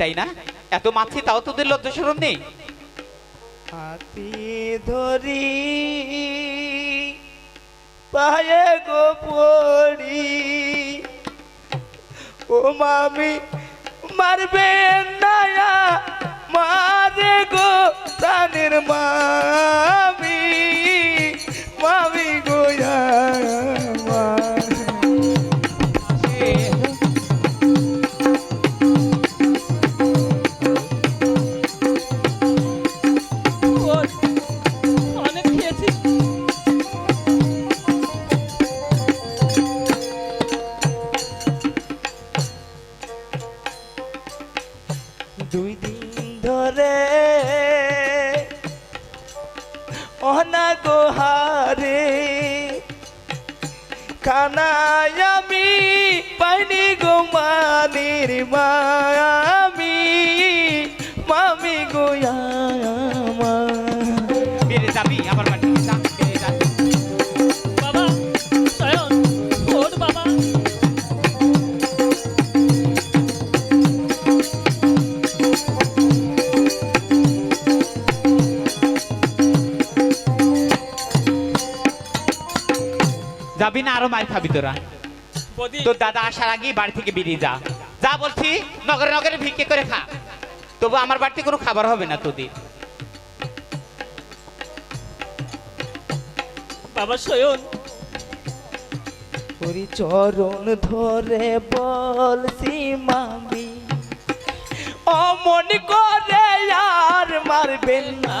তাই না? এত মাছি তাও তোদের লজ্জা সরম নেই? হাতি ধরি পায়ে গো পড়ি। ও মামি, মারবে নায়া, মারে গো প্রাণের মামি। দুই দিন ধরে অনাগোহারে খানায় আমি পাইনি গো মানির মামি যাবি না আরও মার খাবি তোরা। তোর দাদা আসার আগেই বাড়ি থেকে বেরিয়ে যা। যা বলছি নগরে নগরে ভিক্ষে করে খা। তবু আমার বাড়িতে কোনো খাবার হবে না তোদের। বাবা সায়ন ওরি চরণ ধরে বলছি মামি অমন করে আর মারবেন না।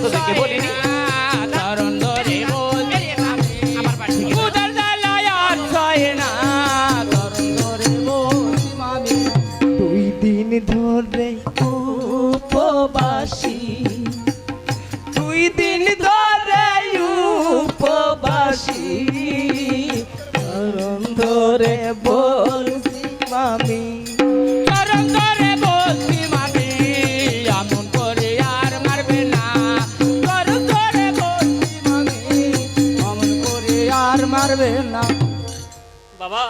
Soy পারবে না। বাবা